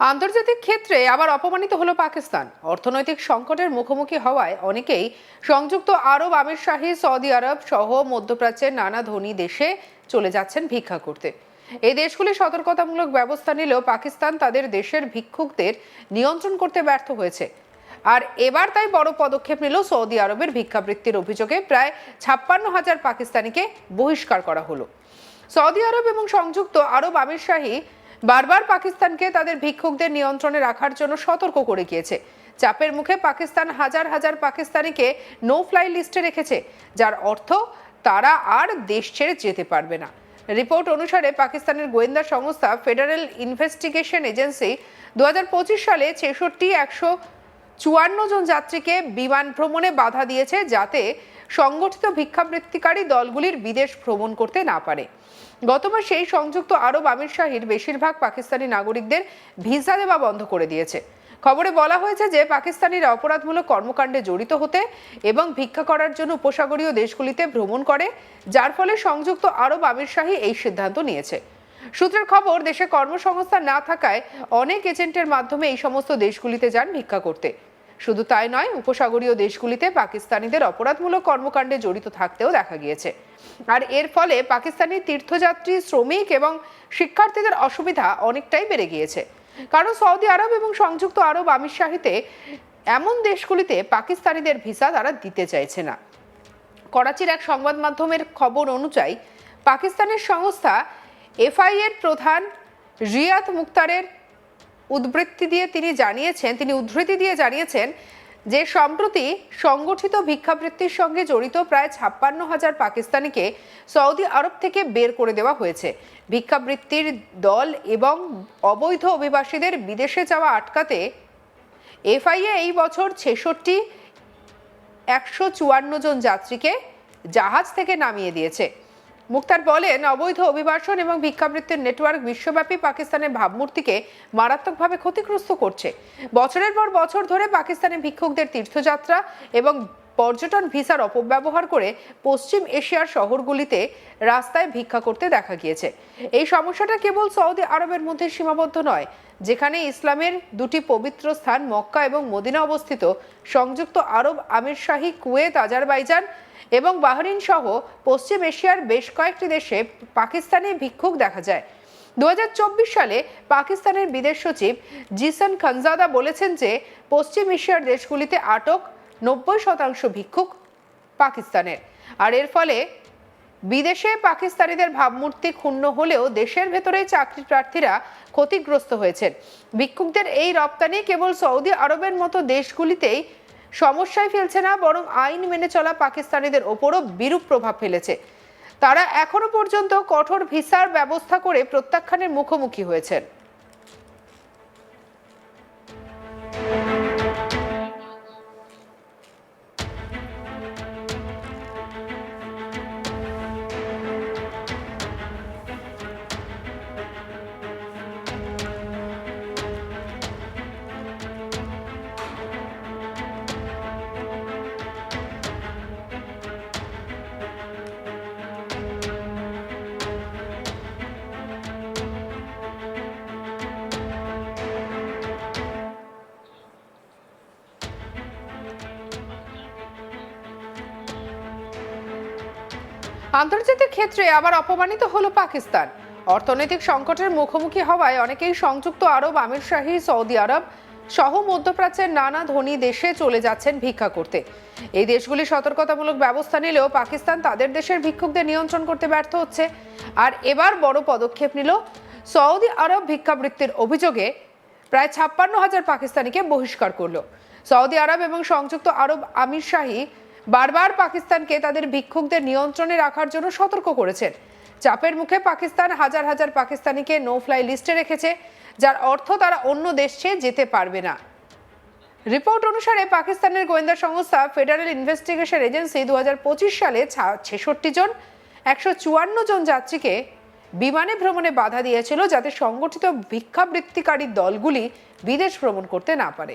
আন্তর্জাতিক ক্ষেত্রে আবার অপমানিত হলো পাকিস্তান। অর্থনৈতিক সংকটের মুখোমুখি হওয়ায় অনেকেই সংযুক্ত আরব আমির শাহী সৌদি আরব সহ মধ্যপ্রাচ্যের নানা ধনী দেশে চলে যাচ্ছেন ভিক্ষা করতে। এই দেশগুলি সতর্কতামূলক ব্যবস্থা নিলেও পাকিস্তান তাদের দেশের ভিক্ষুকদের নিয়ন্ত্রণ করতে ব্যর্থ হয়েছে। আর এবার তাই বড় পদক্ষেপ নিল সৌদি আরবের ভিক্ষাবৃত্তির অভিযোগে প্রায় ছাপ্পান্ন হাজার পাকিস্তানিকে বহিষ্কার করা হলো। সৌদি আরব এবং সংযুক্ত আরব আমির শাহী বারবার পাকিস্তানকে তাদের ভিক্ষুকদের নিয়ন্ত্রণে রাখার জন্য সতর্ক করে গিয়েছে। চাপের মুখে পাকিস্তান হাজার হাজার পাকিস্তানিকে নো ফ্লাই লিস্টে রেখেছে, যার অর্থ তারা আর দেশ ছেড়ে যেতে পারবে না। রিপোর্ট অনুসারে পাকিস্তানের গোয়েন্দা সংস্থা ফেডারেল ইনভেস্টিগেশন এজেন্সি দু হাজার পঁচিশ সালে ছেষট্টি একশো চুয়ান্ন জন যাত্রীকে বিমান ভ্রমণে বাধা দিয়েছে যাতে সংগঠিত ভিক্ষাবৃত্তিকারী দলগুলির বিদেশ ভ্রমণ করতে না পারে। গত মাসেই সংযুক্ত আরব আমির শাহীর বেশিরভাগ পাকিস্তানি নাগরিকদের ভিসা দেওয়া বন্ধ করে দিয়েছে। খবরে বলা হয়েছে যে, পাকিস্তানিরা অপরাধমূলক কর্মকাণ্ডে জড়িত হতে এবং ভিক্ষা করার জন্য উপসাগরীয় দেশগুলিতে ভ্রমণ করে, যার ফলে সংযুক্ত আরব আমির শাহী এই সিদ্ধান্ত নিয়েছে। সূত্রের খবর, দেশে কর্মসংস্থান না থাকায় অনেক এজেন্টের মাধ্যমে এই সমস্ত দেশগুলিতে যান ভিক্ষা করতে। শুধু তাই নয়, উপসাগরীয় দেশগুলিতে পাকিস্তানিদের অপরাধমূলক কর্মকাণ্ডে জড়িত থাকতেও দেখা গিয়েছে। আর এর ফলে পাকিস্তানি তীর্থযাত্রী, শ্রমিক এবং শিক্ষার্থীদের অসুবিধা অনেকটাই বেড়ে গিয়েছে। কারণ সৌদি আরব এবং সংযুক্ত আরব আমির শাহীতে এমন দেশগুলিতে পাকিস্তানিদের ভিসা তারা দিতে চাইছে না। করাচির এক সংবাদ মাধ্যমের খবর অনুযায়ী, পাকিস্তানের সংস্থা এফআই এর প্রধান রিয়াদ মুক্তারের উদ্বৃত্তি দিয়ে তিনি জানিয়েছেন, তিনি উদ্ধৃতি দিয়ে জানিয়েছেন যে সম্প্রতি সংগঠিত ভিক্ষাবৃত্তির সঙ্গে জড়িত প্রায় ছাপ্পান্ন হাজার পাকিস্তানিকে সৌদি আরব থেকে বের করে দেওয়া হয়েছে। ভিক্ষাবৃত্তির দল এবং অবৈধ অভিবাসীদের বিদেশে যাওয়া আটকাতে এফআইএ এই বছর ছেষট্টি, একশো চুয়ান্ন জন যাত্রীকে জাহাজ থেকে নামিয়ে দিয়েছে। মুক্তার বলেন, অবৈধ অভিবাসন এবং ভিক্ষাবৃত্তির নেটওয়ার্ক বিশ্বব্যাপী পাকিস্তানের ভাবমূর্তিকে মারাত্মকভাবে ক্ষতিগ্রস্ত করছে। বছরের পর বছর ধরে পাকিস্তানের ভিক্ষুকদের তীর্থযাত্রা এবং পর্যটন ভিসার অপব্যবহার করে পশ্চিম এশিয়ার শহরগুলিতে রাস্তায় ভিক্ষা করতে দেখা গিয়েছে। এই সমস্যাটা কেবল সৌদি আরবের মধ্যে সীমাবদ্ধ নয়, যেখানে ইসলামের দুটি পবিত্র স্থান মক্কা এবং মদিনা অবস্থিত, সংযুক্ত আরব আমির শাহী, কুয়েত, আজারবাইজান এবং বাহরিন সহ পশ্চিম এশিয়ার বেশ কয়েকটি দেশে পাকিস্তানে ভিক্ষুক দেখা যায়। দু হাজার চব্বিশ সালে পাকিস্তানের বিদেশ সচিব জিসান খানজাদা বলেছেন যে, পশ্চিম এশিয়ার দেশগুলিতে আটক নব্বই শতাংশ ভিক্ষুক পাকিস্তানের। আর এর ফলে বিদেশে পাকিস্তানিদের ভাবমূর্তি ক্ষুণ্ণ হলেও দেশের ভেতরেই চাকরি প্রার্থীরা ক্ষতিগ্রস্ত হয়েছেন। ভিক্ষুকদের এই রপ্তানি কেবল সৌদি আরবের মতো দেশগুলিতেই সমস্যায় ফেলছে না, বরং আইন মেনে চলা পাকিস্তানিদের ওপরও বিরূপ প্রভাব ফেলেছে। তারা এখনও পর্যন্ত কঠোর ভিসার ব্যবস্থা করে প্রত্যাখ্যানের মুখোমুখি হয়েছেন। আন্তর্জাতিক ক্ষেত্রে আবার অপমানিত হলো পাকিস্তান। অর্থনৈতিক সংকটের মুখোমুখি হওয়ায় অনেকেই সংযুক্ত আরব আমির শাহী সৌদি আরব সহ মধ্যপ্রাচ্যের নানা ধনী দেশে চলে যাচ্ছেন ভিক্ষা করতে। এই দেশগুলি সতর্কতামূলক ব্যবস্থা নিলেও পাকিস্তান তাদের দেশের ভিক্ষুকদের নিয়ন্ত্রণ করতে ব্যর্থ হচ্ছে। আর এবার বড় পদক্ষেপ নিল সৌদি আরব ভিক্ষাবৃত্তির অভিযোগে প্রায় ছাপ্পান্ন হাজার পাকিস্তানিকে বহিষ্কার করল। সৌদি আরব এবং সংযুক্ত আরব আমির শাহী বারবার পাকিস্তানকে তাদের ভিক্ষুকদের নিয়ন্ত্রণে রাখার জন্য সতর্ক করেছেন। চাপের মুখে পাকিস্তান হাজার হাজার পাকিস্তানিকে নো ফ্লাই লিস্টে রেখেছে, যার অর্থ তারা অন্য দেশে যেতে পারবে না। রিপোর্ট অনুসারে পাকিস্তানের গোয়েন্দা সংস্থা ফেডারেল ইনভেস্টিগেশন এজেন্সি দু পঁচিশ সালে ছেষট্টি জন, একশো চুয়ান্ন জন যাত্রীকে বিমানে ভ্রমণে বাধা দিয়েছিল যাতে সংগঠিত ভিক্ষাবৃত্তিকারী দলগুলি বিদেশ ভ্রমণ করতে না পারে।